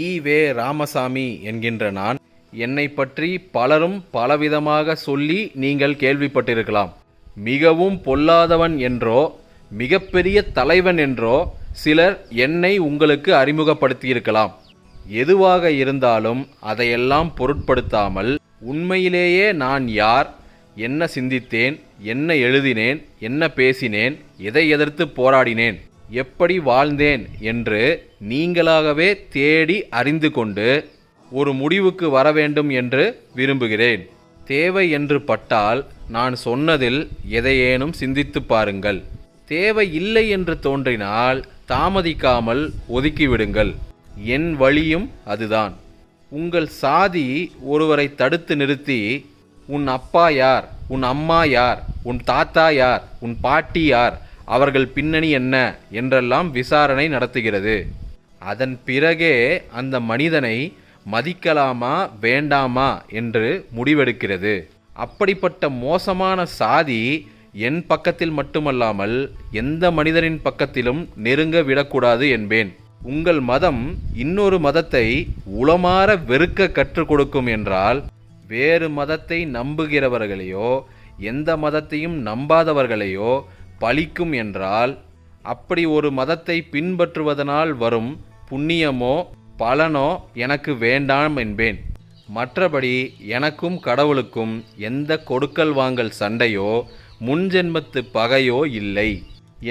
ஈ வே ராமசாமி என்கின்ற நான் என்னை பற்றி பலரும் பலவிதமாக சொல்லி நீங்கள் கேள்விப்பட்டிருக்கலாம். மிகவும் பொல்லாதவன் என்றோ மிகப்பெரிய தலைவன் என்றோ சிலர் என்னை உங்களுக்கு அறிமுகப்படுத்தியிருக்கலாம். எதுவாக இருந்தாலும் அதையெல்லாம் பொருட்படுத்தாமல் உண்மையிலேயே நான் யார் என்ன சிந்தித்தேன் என்ன எழுதினேன் என்ன பேசினேன் எதை எதிர்த்து போராடினேன். எப்படி வாழ்ந்தேன் என்று நீங்களாகவே தேடி அறிந்து கொண்டு ஒரு முடிவுக்கு வர வேண்டும் என்று விரும்புகிறேன். தேவை என்று பட்டால் நான் சொன்னதில் எதையேனும் சிந்தித்துப் பாருங்கள். தேவை இல்லை என்று தோன்றினால் தாமதிக்காமல் ஒதுக்கிவிடுங்கள். என் வழியும் அதுதான். உங்கள் சாதி ஒருவரை தடுத்து நிறுத்தி உன் அப்பா யார்? உன் அம்மா யார்? உன் தாத்தா யார்? உன் பாட்டி யார்? அவர்கள் பின்னணி என்ன என்றெல்லாம் விசாரணை நடத்துகிறது. அதன் பிறகே அந்த மனிதனை மதிக்கலாமா வேண்டாமா என்று முடிவெடுக்கிறது. அப்படிப்பட்ட மோசமான சாதி என் பக்கத்தில் மட்டுமல்லாமல் எந்த மனிதனின் பக்கத்திலும் நெருங்க விடக்கூடாது என்பேன். உங்கள் மதம் இன்னொரு மதத்தை உளமாற வெறுக்க கற்றுக் கொடுக்கும் என்றால் வேறு மதத்தை நம்புகிறவர்களையோ எந்த மதத்தையும் நம்பாதவர்களையோ பழிக்கும் என்றால் அப்படி ஒரு மதத்தை பின்பற்றுவதனால் வரும் புண்ணியமோ பலனோ எனக்கு வேண்டாம் என்பேன். மற்றபடி எனக்கும் கடவுளுக்கும் எந்த கொடுக்கல் வாங்கல் சண்டையோ முன்ஜென்மத்து பகையோ இல்லை.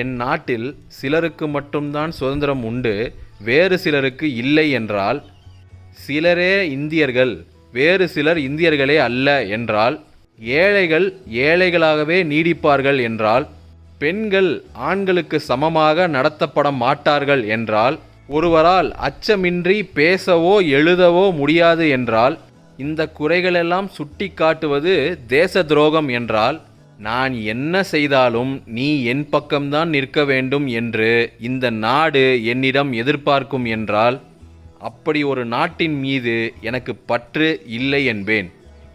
என் நாட்டில் சிலருக்கு மட்டும்தான் சுதந்திரம் உண்டு வேறு சிலருக்கு இல்லை என்றால் சிலரே இந்தியர்கள் வேறு சிலர் இந்தியர்களே அல்ல என்றால் ஏழைகள் ஏழைகளாகவே நீடிப்பார்கள் என்றால் பெண்கள் ஆண்களுக்கு சமமாக நடத்தப்பட மாட்டார்கள் என்றால் ஒருவரால் அச்சமின்றி பேசவோ எழுதவோ முடியாது என்றால் இந்த குறைகளெல்லாம் சுட்டி காட்டுவது தேச துரோகம் என்றால் நான் என்ன செய்தாலும் நீ என் பக்கம்தான் நிற்க வேண்டும் என்று இந்த நாடு என்னிடம் எதிர்பார்க்கும் என்றால் அப்படி ஒரு நாட்டின் மீது எனக்கு பற்று இல்லை என்பேன்.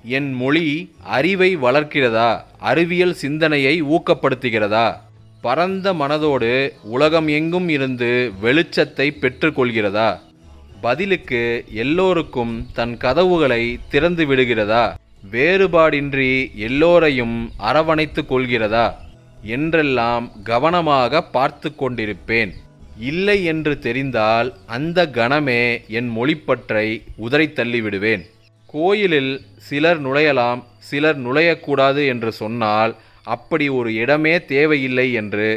என் மொழி அறிவை வளர்க்கிறதா? அறிவியல் சிந்தனையை ஊக்கப்படுத்துகிறதா? பரந்த மனதோடு உலகம் எங்கும் இருந்து வெளிச்சத்தை பெற்றுக்கொள்கிறதா? பதிலுக்கு எல்லோருக்கும் தன் கதவுகளை திறந்து விடுகிறதா? வேறுபாடின்றி எல்லோரையும் அரவணைத்து கொள்கிறதா? என்றெல்லாம் கவனமாக பார்த்து கொண்டிருப்பேன். இல்லை என்று தெரிந்தால் அந்த கணமே என் மொழிப்பற்றை உதறி தள்ளிவிடுவேன். கோயிலில் சிலர் நுழையலாம் சிலர் நுழையக்கூடாது என்று சொன்னால் அப்படி ஒரு இடமே தேவையில்லை என்று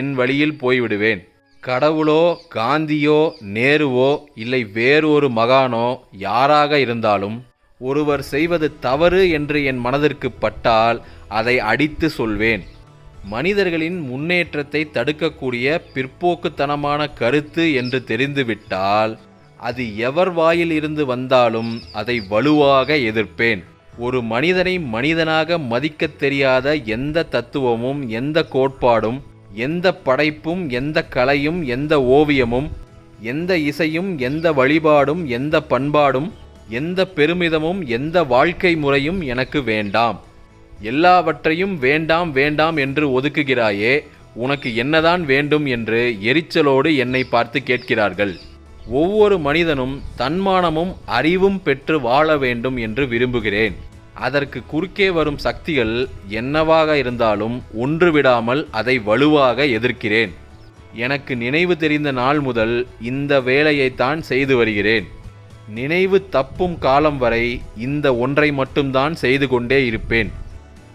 என் வழியில் போய்விடுவேன். கடவுளோ காந்தியோ நேருவோ இல்லை வேறொரு மகானோ யாராக இருந்தாலும் ஒருவர் செய்வது தவறு என்று என் மனதிற்கு பட்டால் அதை அடித்து சொல்வேன். மனிதர்களின் முன்னேற்றத்தை தடுக்கக்கூடிய பிற்போக்குத்தனமான கருத்து என்று தெரிந்துவிட்டால் அது எவர் வாயில் இருந்து வந்தாலும் அதை வலுவாக எதிர்ப்பேன். ஒரு மனிதனை மனிதனாக மதிக்கத் தெரியாத எந்த தத்துவமும் எந்த கோட்பாடும் எந்த படைப்பும் எந்த கலையும் எந்த ஓவியமும் எந்த இசையும் எந்த வழிபாடும் எந்த பண்பாடும் எந்த பெருமிதமும் எந்த வாழ்க்கை முறையும் எனக்கு வேண்டாம். எல்லாவற்றையும் வேண்டாம் வேண்டாம் என்று ஒதுக்குகிறாயே உனக்கு என்னதான் வேண்டும் என்று எரிச்சலோடு என்னை பார்த்து கேட்கிறார்கள். ஒவ்வொரு மனிதனும் தன்மானமும் அறிவும் பெற்று வாழ வேண்டும் என்று விரும்புகிறேன். அதற்கு குறுக்கே வரும் சக்திகள் என்னவாக இருந்தாலும் ஒன்று விடாமல் அதை வலுவாக எதிர்க்கிறேன். எனக்கு நினைவு தெரிந்த நாள் முதல் இந்த வேலையைத்தான் செய்து வருகிறேன். நினைவு தப்பும் காலம் வரை இந்த ஒன்றை மட்டும்தான் செய்து கொண்டே இருப்பேன்.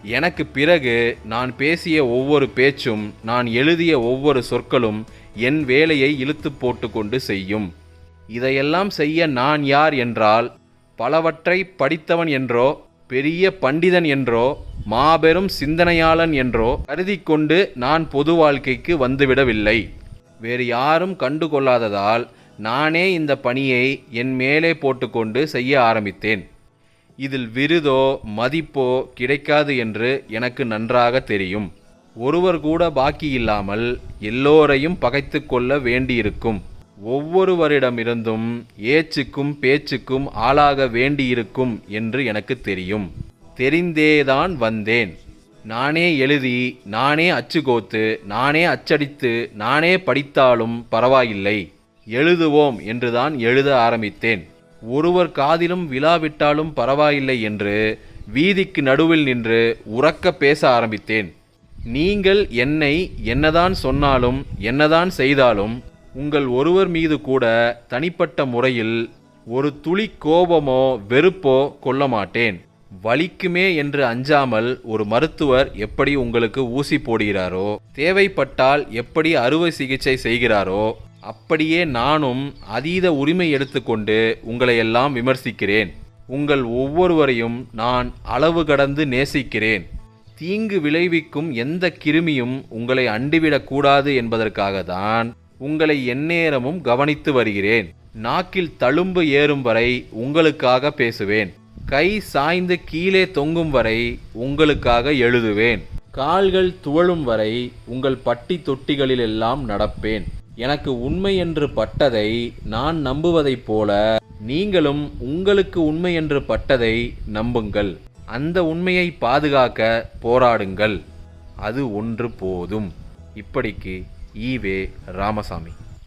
எனக்கு பிறகு நான் பேசிய ஒவ்வொரு பேச்சும் நான் எழுதிய ஒவ்வொரு சொற்களும் என் வேலையை இழுத்து போட்டுக்கொண்டு செய்யும். இதையெல்லாம் செய்ய நான் யார் என்றால் பலவற்றை படித்தவன் என்றோ பெரிய பண்டிதன் என்றோ மாபெரும் சிந்தனையாளன் என்றோ கருதி கொண்டு நான் பொது வாழ்க்கைக்கு வந்துவிடவில்லை. வேறு யாரும் கண்டுகொள்ளாததால் நானே இந்த பணியை என் மேலே போட்டுக்கொண்டு செய்ய ஆரம்பித்தேன். இதில் விருதோ மதிப்போ கிடைக்காது என்று எனக்கு நன்றாக தெரியும். ஒருவர் கூட பாக்கி இல்லாமல் எல்லோரையும் பகைத்து கொள்ள வேண்டியிருக்கும். ஒவ்வொருவரிடமிருந்தும் ஏச்சுக்கும் பேச்சுக்கும் ஆளாக வேண்டியிருக்கும் என்று எனக்கு தெரியும். தெரிந்தேதான் வந்தேன். நானே எழுதி நானே அச்சுகோத்து நானே அச்சடித்து நானே படித்தாலும் பரவாயில்லை. எழுதுவோம் என்றுதான் எழுத ஆரம்பித்தேன். ஒருவர் காதிலும் விழாவிட்டாலும் பரவாயில்லை என்று வீதிக்கு நடுவில் நின்று உறக்க பேச ஆரம்பித்தேன். நீங்கள் என்னை என்னதான் சொன்னாலும் என்னதான் செய்தாலும் உங்கள் ஒருவர் மீது கூட தனிப்பட்ட முறையில் ஒரு துளி கோபமோ வெறுப்போ கொள்ள மாட்டேன். வலிக்குமே என்று அஞ்சாமல் ஒரு மருத்துவர் எப்படி உங்களுக்கு ஊசி போடுகிறாரோ தேவைப்பட்டால் எப்படி அறுவை சிகிச்சை செய்கிறாரோ அப்படியே நானும் அதீத உரிமை எடுத்துக்கொண்டு உங்களை எல்லாம் விமர்சிக்கிறேன். உங்கள் ஒவ்வொருவரையும் நான் அளவு கடந்து நேசிக்கிறேன். தீங்கு விளைவிக்கும் எந்த கிருமியும் உங்களை அண்டிவிடக்கூடாது என்பதற்காக தான் உங்களை எந்நேரமும் கவனித்து வருகிறேன். நாக்கில் தழும்பு ஏறும் வரை உங்களுக்காக பேசுவேன். கை சாய்ந்து கீழே தொங்கும் வரை உங்களுக்காக எழுதுவேன். கால்கள் துவழும் வரை உங்கள் பட்டி தொட்டிகளிலெல்லாம் நடப்பேன். எனக்கு உண்மை என்று பட்டதை நான் நம்புவதைப் போல நீங்களும் உங்களுக்கு உண்மை என்று பட்டதை நம்புங்கள். அந்த உண்மையை பாதுகாக்க போராடுங்கள். அது ஒன்று போதும். இப்படிக்கு ஈவே ராமசாமி